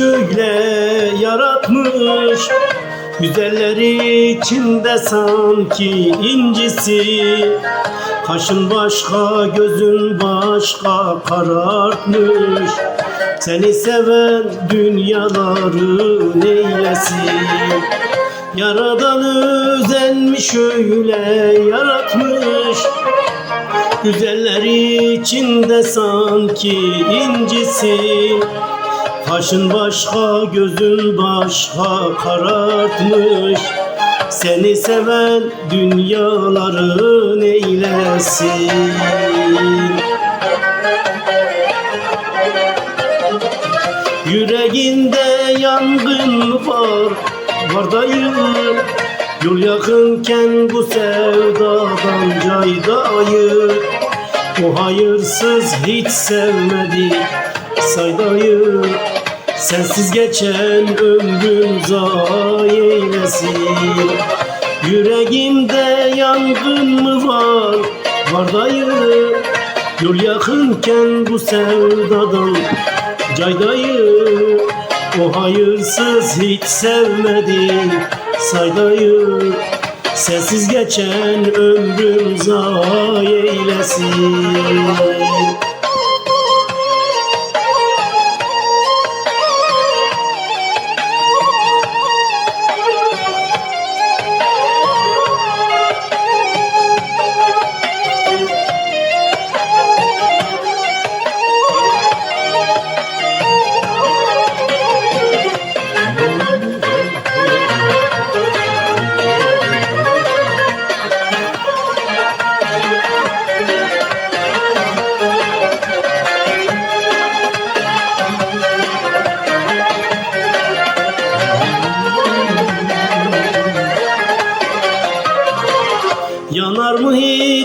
öyle yaratmış. Güzelleri içinde sanki incisi. Kaşın başka, gözün başka karartmış. Seni seven dünyaları neylesin Yaradan özenmiş öyle yaratmış Güzelleri içinde sanki incisi. Kaşın başka, gözün başka karartmış. Seni seven dünyaların eylesin Yüreğinde yangın var, var dayı Yol yakınken bu sevdadan caydayı O hayırsız hiç sevmedi saydayı Sensiz geçen ömrüm zayi Yüreğimde yangın mı var, var dayı Yol yakınken bu sevdadan caydayı. O hayırsız hiç sevmedi saydayı Sensiz geçen ömrüm zayi eylesin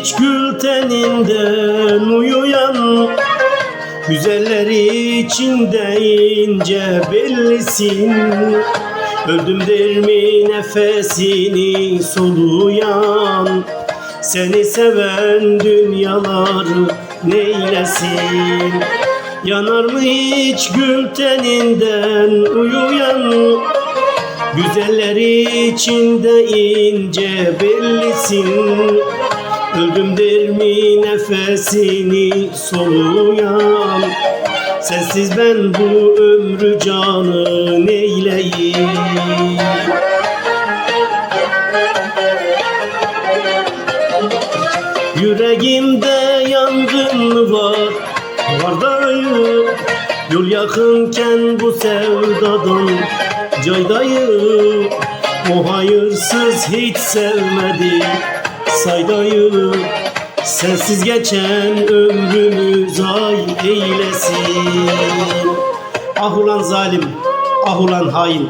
hiç gül teninden uyuyan Güzelleri içinde ince bellisin. Öldüm der mi nefesini soluyan? Seni seven dünyaları neylesin? Yanar mı hiç gül teninden uyuyan? Güzelleri içinde ince bellisin Öldüm der mi nefesini soluyan? Sensiz ben bu ömrü canı neyleyim? Yüreğimde yangın var Var dayı Yol yakınken bu sevdadan Caydayı O hayırsız hiç sevmedi Saydayı Sensiz geçen ömrümü zayi eylesin Ah ulan zalim Ah ulan hain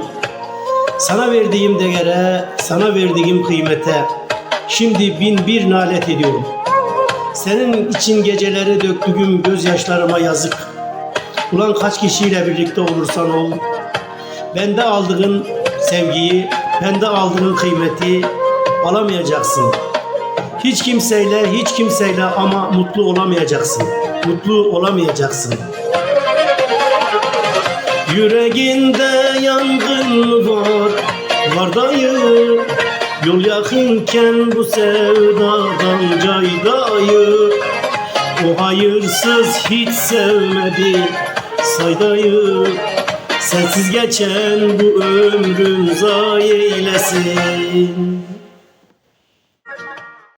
Sana verdiğim değere Sana verdiğim kıymete Şimdi bin bir nalet ediyorum senin için geceleri döktüğüm gözyaşlarıma yazık. Ulan kaç kişiyle birlikte olursan ol. Bende aldığın sevgiyi, bende aldığın kıymeti alamayacaksın. Hiç kimseyle, hiç kimseyle ama mutlu olamayacaksın. Mutlu olamayacaksın. Yüreğinde yangın var, var dayı Yol yakınken bu sevdadan caydayı O hayırsız hiç sevmedi saydayı Sensiz geçen bu ömrüm zayi